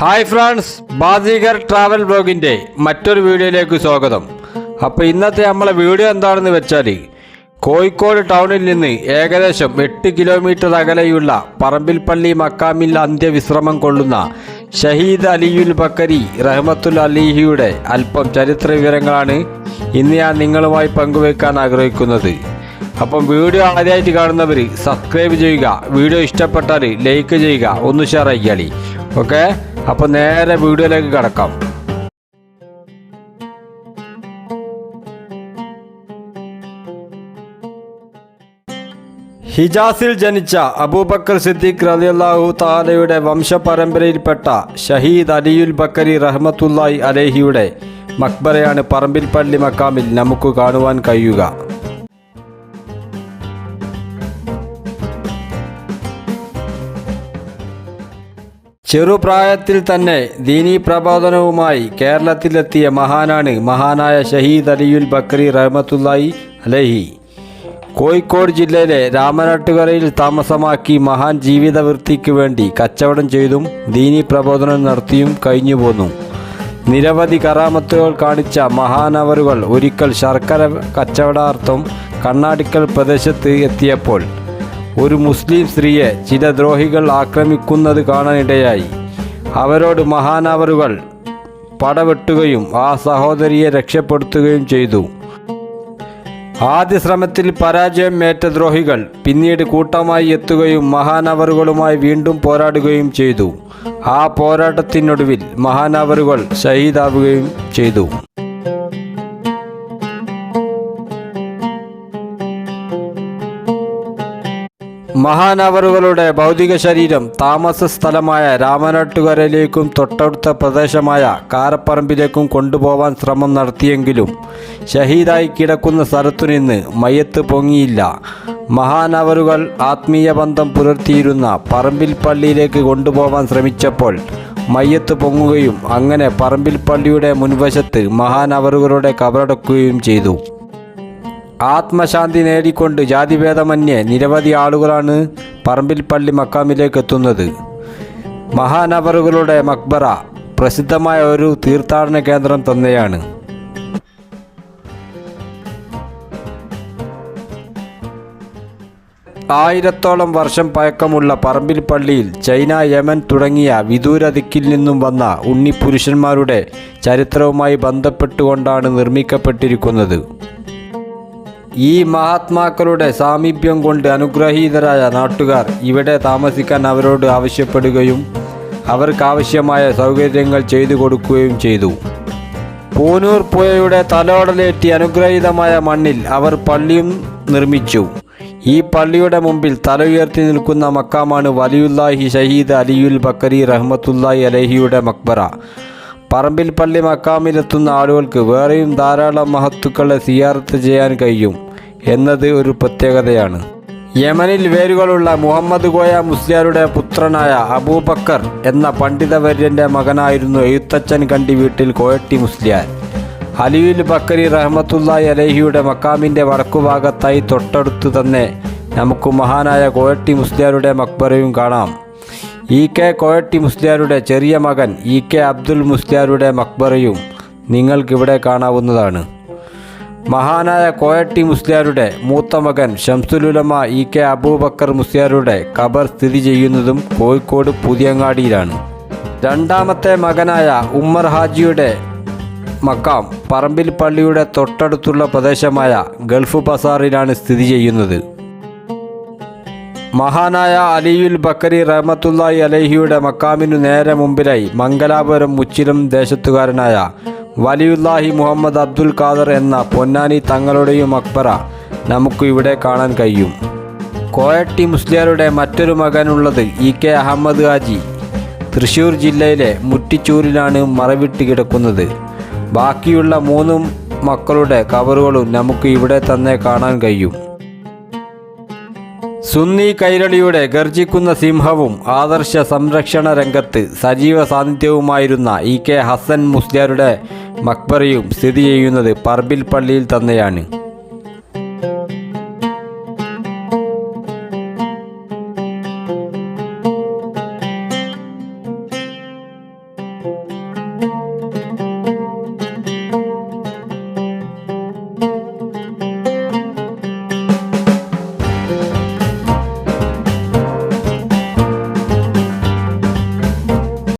Hi friends ബാസികർ travel ബ്ലോഗിന്റെ മറ്റൊരു വീഡിയോയിലേക്ക് സ്വാഗതം. അപ്പോൾ ഇന്നത്തെ നമ്മളെ വീഡിയോ എന്താണെന്ന് വെച്ചാൽ കോഴിക്കോട് ടൗണിൽ നിന്ന് ഏകദേശം എട്ട് കിലോമീറ്റർ അകലെയുള്ള പറമ്പിൽപ്പള്ളി മക്കാമിൽ അന്ത്യവിശ്രമം കൊള്ളുന്ന ഷഹീദ് അലിയുൽ ബക്കരി റഹ്മത്തുൽ അലിഹിയുടെ അല്പം ചരിത്ര വിവരങ്ങളാണ് ഇന്ന് ഞാൻ നിങ്ങളുമായി പങ്കുവയ്ക്കാൻ ആഗ്രഹിക്കുന്നത്. അപ്പം വീഡിയോ ആദ്യമായിട്ട് കാണുന്നവർ സബ്സ്ക്രൈബ് ചെയ്യുക. വീഡിയോ ഇഷ്ടപ്പെട്ടാൽ ലൈക്ക് ചെയ്യുക. ഒന്ന് ഷെയർ ആക്കിയാളി ഓക്കെ? അപ്പം നേരെ വീഡിയോയിലേക്ക് കടക്കാം. ഹിജാസിൽ ജനിച്ച അബൂബക്കർ സിദ്ദീഖ് റളിയല്ലാഹു താലയുടെ വംശപരമ്പരയിൽപ്പെട്ട ഷഹീദ് അലിയുൽ ബക്കരി റഹ്മത്തുല്ലായി അലേഹിയുടെ മക്ബറയാണ് പറമ്പിൽപ്പള്ളി മക്കാമിൽ നമുക്ക് കാണുവാൻ കഴിയുക. ചെറുപ്രായത്തിൽ തന്നെ ദീനീ പ്രബോധനവുമായി കേരളത്തിലെത്തിയ മഹാനാണ് മഹാനായ ഷഹീദ് അലിയുൽ ബക്രി റഹ്മത്തുല്ലായി അലഹി. കോഴിക്കോട് ജില്ലയിലെ രാമനാട്ടുകരയിൽ താമസമാക്കി മഹാൻ ജീവിതവൃത്തിക്ക് വേണ്ടി കച്ചവടം ചെയ്തും ദീനി പ്രബോധനം നടത്തിയും കഴിഞ്ഞു പോന്നു. നിരവധി കറാമത്തുകൾ കാണിച്ച മഹാനവറുകൾ ഒരിക്കൽ ശർക്കര കച്ചവടാർത്ഥം കണ്ണാടിക്കൽ പ്രദേശത്ത് എത്തിയപ്പോൾ ഒരു മുസ്ലിം സ്ത്രീയെ ചില ദ്രോഹികൾ ആക്രമിക്കുന്നത് കാണാനിടയായി. അവരോട് മഹാനവറുകൾ പടവെട്ടുകയും ആ സഹോദരിയെ രക്ഷപ്പെടുത്തുകയും ചെയ്തു. ആദ്യ ശ്രമത്തിൽ പരാജയം ഏറ്റ ദ്രോഹികൾ പിന്നീട് കൂട്ടമായി എത്തുകയും മഹാനവറുകളുമായി വീണ്ടും പോരാടുകയും ചെയ്തു. ആ പോരാട്ടത്തിനൊടുവിൽ മഹാനവറുകൾ ഷഹീദാവുകയും ചെയ്തു. മഹാനവറുകളുടെ ഭൗതിക ശരീരം താമസ സ്ഥലമായ രാമനാട്ടുകരയിലേക്കും തൊട്ടടുത്ത പ്രദേശമായ കാരപ്പറമ്പിലേക്കും കൊണ്ടുപോവാൻ ശ്രമം നടത്തിയെങ്കിലും ഷഹീദായി കിടക്കുന്ന സ്ഥലത്തു നിന്ന് മയ്യത്ത് പൊങ്ങിയില്ല. മഹാനവറുകൾ ആത്മീയ ബന്ധം പുലർത്തിയിരുന്ന പറമ്പിൽ പള്ളിയിലേക്ക് കൊണ്ടുപോവാൻ ശ്രമിച്ചപ്പോൾ മയ്യത്ത് പൊങ്ങുകയും അങ്ങനെ പറമ്പിൽ പള്ളിയുടെ മുൻവശത്ത് മഹാനവറുകളുടെ കബറടക്കുകയും ചെയ്തു. ആത്മശാന്തി നേടിക്കൊണ്ട് ജാതിഭേദമന്യേ നിരവധി ആളുകളാണ് പറമ്പിൽ പള്ളി മക്കാമിലേക്ക് എത്തുന്നത് മഹാനവറുകളുടെ മക്ബറ പ്രസിദ്ധമായ ഒരു തീർത്ഥാടന കേന്ദ്രം തന്നെയാണ്. ആയിരത്തോളം വർഷം പഴക്കമുള്ള പറമ്പിൽ പള്ളിയിൽ ചൈന യമൻ തുടങ്ങിയ വിദൂര ദിക്കിൽ നിന്നും വന്ന ഉണ്ണിപ്പുരുഷന്മാരുടെ ചരിത്രവുമായി ബന്ധപ്പെട്ടുകൊണ്ടാണ് നിർമ്മിക്കപ്പെട്ടിരിക്കുന്നത്. ഈ മഹാത്മാക്കളുടെ സാമീപ്യം കൊണ്ട് അനുഗ്രഹീതരായ നാട്ടുകാർ ഇവിടെ താമസിക്കാൻ അവരോട് ആവശ്യപ്പെടുകയും അവർക്കാവശ്യമായ സൗകര്യങ്ങൾ ചെയ്തു കൊടുക്കുകയും ചെയ്തു. പൂനൂർ പുഴയുടെ തലോടലേറ്റി അനുഗ്രഹീതമായ മണ്ണിൽ അവർ പള്ളിയും നിർമ്മിച്ചു. ഈ പള്ളിയുടെ മുമ്പിൽ തല ഉയർത്തി നിൽക്കുന്ന മക്കാമാണ് വലിയുല്ലാഹി ഷഹീദ് അലിയുൽ ബക്കരി റഹ്മത്തുല്ലാഹി അലഹിയുടെ മക്ബറ. പറമ്പിൽ പള്ളി മക്കാമിലെത്തുന്ന ആളുകൾക്ക് വേറെയും ധാരാളം മഹത്തുക്കളെ സിയാർത്ത് ചെയ്യാൻ കഴിയും. എന്നത് ഒരു പ്രത്യേകതയാണ്. യമനിൽ വേരുകളുള്ള മുഹമ്മദ് ഗോയ മുസ്ലിയാരുടെ പുത്രനായ അബൂബക്കർ എന്ന പണ്ഡിതവര്യന്റെ മകനായിരുന്നു എഴുത്തച്ഛൻ കണ്ടി വീട്ടിൽ കോയട്ടി മുസ്ലിയാർ. അലിയുൽ ബക്കരി റഹ്മത്തുല്ലായി അലഹിയുടെ മക്കാമിന്റെ വടക്കുഭാഗത്തായി തൊട്ടടുത്ത് തന്നെ നമുക്ക് മഹാനായ കോയട്ടി മുസ്ലിയാരുടെ മക്ബറയും കാണാം. ഇ കെ കോയട്ടി മുസ്ലിയാരുടെ ചെറിയ മകൻ ഇ കെ അബ്ദുൽ മുസ്ലിയാരുടെ മക്ബറയും നിങ്ങൾക്കിവിടെ കാണാവുന്നതാണ്. മഹാനായ കോയട്ടി മുസ്ലിയാരുടെ മൂത്ത മകൻ ഷംസുലുലമ ഇ കെ അബൂബക്കർ മുസ്ലിയാരുടെ ഖബർ സ്ഥിതി ചെയ്യുന്നതും കോഴിക്കോട് പുതിയങ്ങാടിയിലാണ്. രണ്ടാമത്തെ മകനായ ഉമ്മർ ഹാജിയുടെ മക്കാം പറമ്പിൽ പള്ളിയുടെ തൊട്ടടുത്തുള്ള പ്രദേശമായ ഗൾഫ് ബസാറിലാണ് സ്ഥിതി ചെയ്യുന്നത്. മഹാനായ അലിയുൽ ബക്കരി റഹ്മത്തുല്ലായി അലഹിയുടെ മക്കാമിനു നേരെ മുമ്പിലായി മംഗലാപുരം മുച്ചിലും ദേശത്തുകാരനായ വലിയുല്ലാഹി മുഹമ്മദ് അബ്ദുൽ ഖാദർ എന്ന പൊന്നാനി തങ്ങളുടെയും അക്ബറ നമുക്ക് ഇവിടെ കാണാൻ കഴിയും. കോയട്ടി മുസ്ലിയാരുടെ മറ്റൊരു മകനുള്ളത് ഇ കെ അഹമ്മദ് ഹാജി. തൃശൂർ ജില്ലയിലെ മുറ്റിച്ചൂരിലാണ് മറവിട്ട് കിടക്കുന്നത്. ബാക്കിയുള്ള മൂന്നും മക്കളുടെ കവറുകളും നമുക്ക് ഇവിടെ തന്നെ കാണാൻ കഴിയും. സുന്നി കൈരളിയുടെ ഗർജിക്കുന്ന സിംഹവും ആദർശ സംരക്ഷണ രംഗത്ത് സജീവ സാന്നിധ്യവുമായിരുന്ന ഇ കെ ഹസൻ മുസ്ലിയാരുടെ മക്ബറയും സ്ഥിതി ചെയ്യുന്നത് പർബിൽ പള്ളിയിൽ തന്നെയാണ്.